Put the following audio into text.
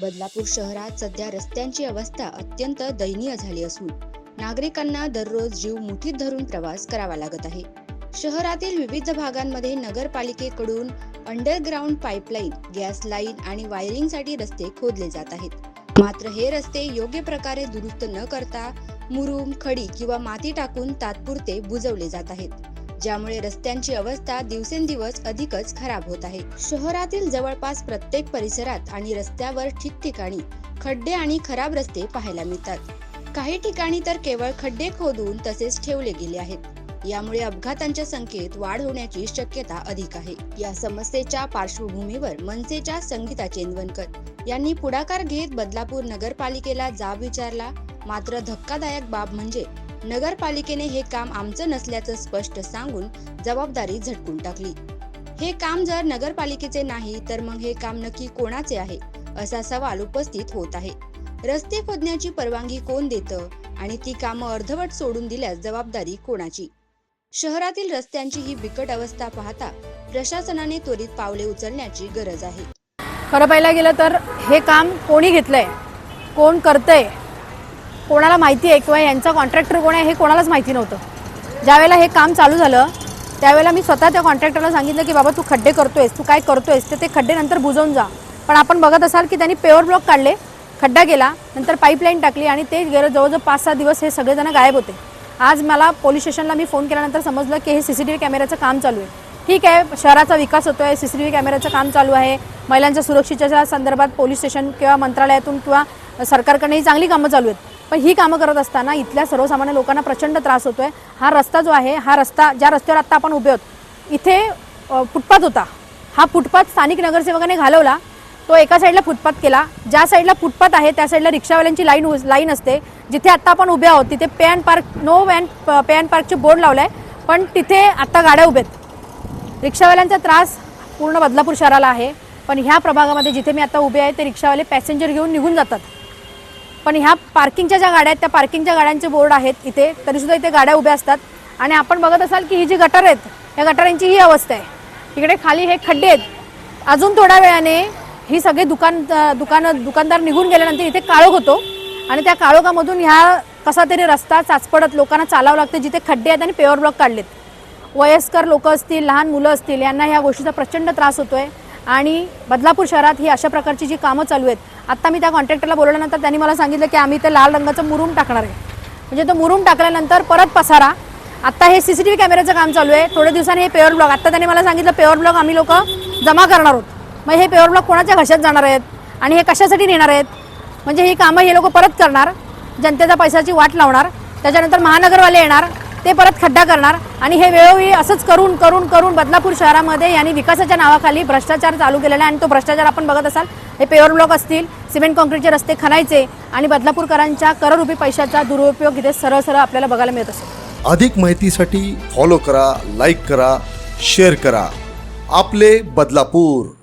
बदलापूर शहरात सध्या रस्त्यांची अवस्था अत्यंत दयनीय झाली असून नागरिकांना दररोज जीव मुठीत धरून प्रवास करावा लागत आहे. शहरातील विविध भागांमध्ये नगरपालिकेकडून अंडरग्राऊंड पाईपलाईन गॅस लाईन आणि वायरिंगसाठी रस्ते खोदले जात आहेत. मात्र हे रस्ते योग्य प्रकारे दुरुस्त न करता मुरुम खडी किंवा माती टाकून तात्पुरते बुजवले जात आहेत. ज्यामुळे रस्त्यांची अवस्था दिवसेंदिवस अधिकच खराब होत आहे. शहरातील जवळपास प्रत्येक परिसरात आणि रस्त्यावर ठिकठिकाणी खड्डे आणि खराब रस्ते पाहायला मिळतात. काही ठिकाणी तर केवळ खड्डे खोदून तसेच ठेवले गेले आहेत. यामुळे अपघातांच्या संख्येत वाढ होण्याची शक्यता अधिक आहे. या समस्येच्या पार्श्वभूमीवर मनसेच्या संगीता चेंदवनकर यांनी पुढाकार घेत बदलापूर नगरपालिकेला जाब विचारला. मात्र धक्कादायक बाब म्हणजे नगरपालिकेने हे काम आमचं नसल्याचं स्पष्ट सांगून जबाबदारी झटकून टाकली. हे काम जर नगरपालिकेचे नाही तर मग हे काम नक्की कोणाचे आहे? असा सवाल उपस्थित होत आहे. रस्ते खोदण्याची परवानगी कोण देतं? आणि ती कामं अर्धवट सोडून दिल्यास जबाबदारी कोणाची? शहरातील रस्त्यांची ही बिकट अवस्था पाहता प्रशासनाने त्वरित पावले उचलण्याची गरज आहे. खरं पाहायला गेलं तर हे काम कोणी घेतलंय? कोण करतंय? कोणाला माहिती आहे किंवा यांचा कॉन्ट्रॅक्टर कोण आहे हे कोणालाच माहिती नव्हतं. ज्यावेळेला हे काम चालू झालं त्यावेळेला मी स्वतः त्या कॉन्ट्रॅक्टरला सांगितलं की बाबा तू खड्डे करतोयस तू काय करतोयस तर ते खड्डे नंतर बुजवून जा. पण आपण बघत असाल की त्यांनी पेवर ब्लॉक काढले खड्डा गेला नंतर पाईपलाईन टाकली आणि ते गेलं जवळजवळ पाच सहा दिवस हे सगळेजण गायब होते. आज मला पोलीस स्टेशनला मी फोन केल्यानंतर समजलं की हे सी सी टी व्ही कॅमेऱ्याचं काम चालू आहे. ठीक आहे शहराचा विकास होतो आहे सी सी टी व्ही कॅमेऱ्याचं काम चालू आहे. महिलांच्या सुरक्षेच्या संदर्भात पोलीस स्टेशन किंवा मंत्रालयातून किंवा सरकारकडे ही चांगली कामं चालू आहेत. पण ही कामं करत असताना इथल्या सर्वसामान्य लोकांना प्रचंड त्रास होतोय. हा रस्ता जो आहे हा रस्ता ज्या रस्त्यावर आत्ता आपण उभे आहोत इथे फुटपाथ होता. हा फुटपाथ स्थानिक नगरसेवकाने घालवला. तो एका साईडला फुटपाथ केला. ज्या साईडला फुटपाथ आहे त्या साईडला रिक्षावाल्यांची लाईन लाईन असते. जिथे आत्ता आपण उभे आहोत तिथे pay and park no van pay and पार्कचे board लावलाय. पण तिथे आत्ता गाड्या उभ्या आहेत. रिक्षावाल्यांचा त्रास पूर्ण बदलापूर शहराला आहे. पण ह्या प्रभागामध्ये जिथे मी आता उभे आहे ते रिक्षावाले पॅसेंजर घेऊन निघून जातात. पण ह्या पार्किंगच्या ज्या गाड्या आहेत त्या पार्किंगच्या गाड्यांचे बोर्ड आहेत इथे तरीसुद्धा इथे गाड्या उभ्या असतात. आणि आपण बघत असाल की ही जी गटर आहेत या गटारांची ही अवस्था आहे. इकडे खाली हे खड्डे आहेत. अजून थोड्या वेळाने ही सगळे दुकान दुकानं दुकानदार निघून गेल्यानंतर इथे काळोख होतो. आणि त्या काळोखामधून ह्या कसा तरी रस्ता चाचपडत लोकांना चालावं लागतं जिथे खड्डे आहेत आणि पेवर ब्लॉक काढलेत. वयस्कर लोक असतील लहान मुलं असतील यांना ह्या गोष्टीचा प्रचंड त्रास होतोय. आणि बदलापूर शहरात ही अशा प्रकारची जी कामं चालू आहेत आत्ता मी त्या कॉन्ट्रॅक्टरला बोलवल्यानंतर त्यांनी मला सांगितलं की आम्ही ते लाल रंगाचं मुरूम टाकणार आहे. म्हणजे तो मुरूम टाकल्यानंतर परत पसारा. आत्ता हे सी सी टी व्ही कॅमेऱ्याचं काम चालू आहे. थोड्या दिवसांनी हे पेवर ब्लॉक आत्ता त्यांनी मला सांगितलं पेवर ब्लॉक आम्ही लोक जमा करणार आहोत. मग हे पेवर ब्लॉक कोणाच्या घशात जाणार आहेत आणि हे कशासाठी नेणार आहेत? म्हणजे ही कामं हे लोक परत करणार. जनतेच्या पैशाची वाट लावणार. त्याच्यानंतर महानगरवाले येणार. ते परत खड्डा करणार. आणि हे वेळोवेळी असंच करून करून करून बदलापूर शहरामध्ये यांनी विकासाच्या नावाखाली भ्रष्टाचार चालू केलेला आहे. आणि तो भ्रष्टाचार आपण बघत असाल हे पेवर ब्लॉक असतील सिमेंट कॉन्क्रीटचे रस्ते खणायचे आणि बदलापूरकरांच्या कररूपी पैशाचा दुरुपयोग इथे सरळ सरळ आपल्याला बघायला मिळत असतो अधिक माहितीसाठी फॉलो करा लाईक करा शेअर करा. आपले बदलापूर.